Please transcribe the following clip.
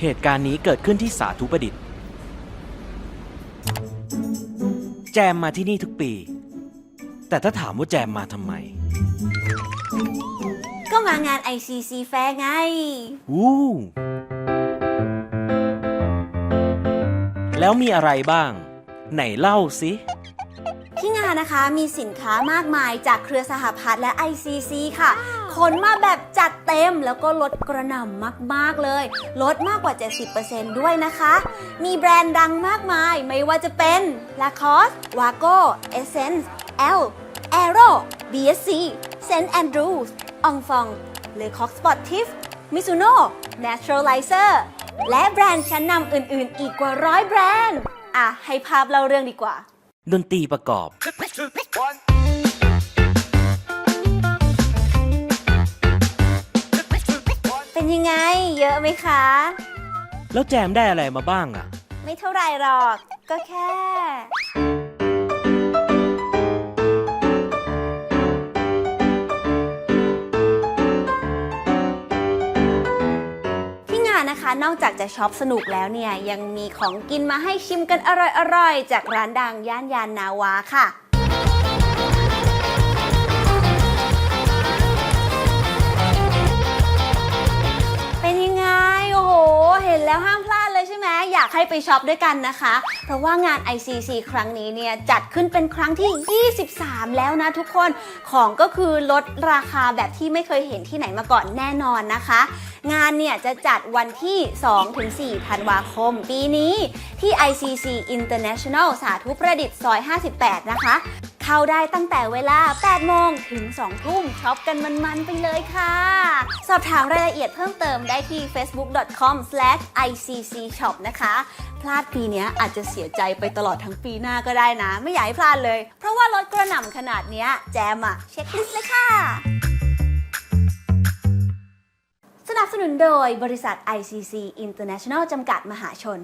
เหตุการณ์นี้เกิดขึ้นที่สาธุประดิษฐ์ แจมมาที่นี่ทุกปี แต่ถ้าถามว่าแจมมาทำไม ก็มางาน ICC แฟร์ไง วู้แล้วมีอะไรบ้าง ไหนเล่าสิ ที่งานนะคะมีสินค้ามากมายจากเครือสหพัฒน์และ ICC ค่ะขนมาแบบจัดเต็มแล้วก็ลดกระหน่ำมากๆเลย ลดมากกว่า 70%ด้วยนะคะ มีแบรนด์ดังมากมายไม่ว่าจะเป็น Lacoste, Wago, Essence, L, Aero, BSC, St. Andrews, Ong Fong, Le Coq Sportif, Mizuno, Naturalizer และแบรนด์ชั้นนำอื่นๆ อีกกว่าร้อยแบรนด์ อะ ให้ภาพเล่าเรื่องดีกว่า ดนตรีประกอบ เป็นยังไง เยอะไหมคะ แล้วแจมได้อะไรมาบ้างอะไม่เท่าไหรหรอก ก็แค่ นะคะ นอกจากจะช็อปสนุกแล้วเนี่ยยังมีของกินมาให้ชิมกันอร่อยๆ จากร้านดังย่านยานนาวาค่ะากให้ไปช็อปด้วยกันนะคะ เพราะว่างาน ICC ครั้งนี้เนี่ยจัดขึ้นเป็นครั้งที่ 23 แล้วนะทุกคนของก็คือลดราคาแบบที่ไม่เคยเห็นที่ไหนมาก่อนแน่นอนนะคะ งานเนี่ยจะจัดวันที่ 2-4 ธันวาคม ปีนี้ที่ ICC International สาธุประดิษฐ์ซอย 58 นะคะ เข้าได้ตั้งแต่เวลา 8 โมงถึง 2 ทุ่มช็อปกันมันๆ ไปเลยค่ะ สอบถามรายละเอียดเพิ่มเติมได้ที่ facebook.com/iccshop นะคะ พลาดปีนี้อาจจะเสียใจไปตลอดทั้งปีหน้าก็ได้นะ ไม่อยากให้พลาดเลย เพราะว่าลดกระหน่ำขนาดนี้แจมอะเช็คลิสต์เลยค่ะสนับสนุนโดยบริษัท ICC International จำกัดมหาชน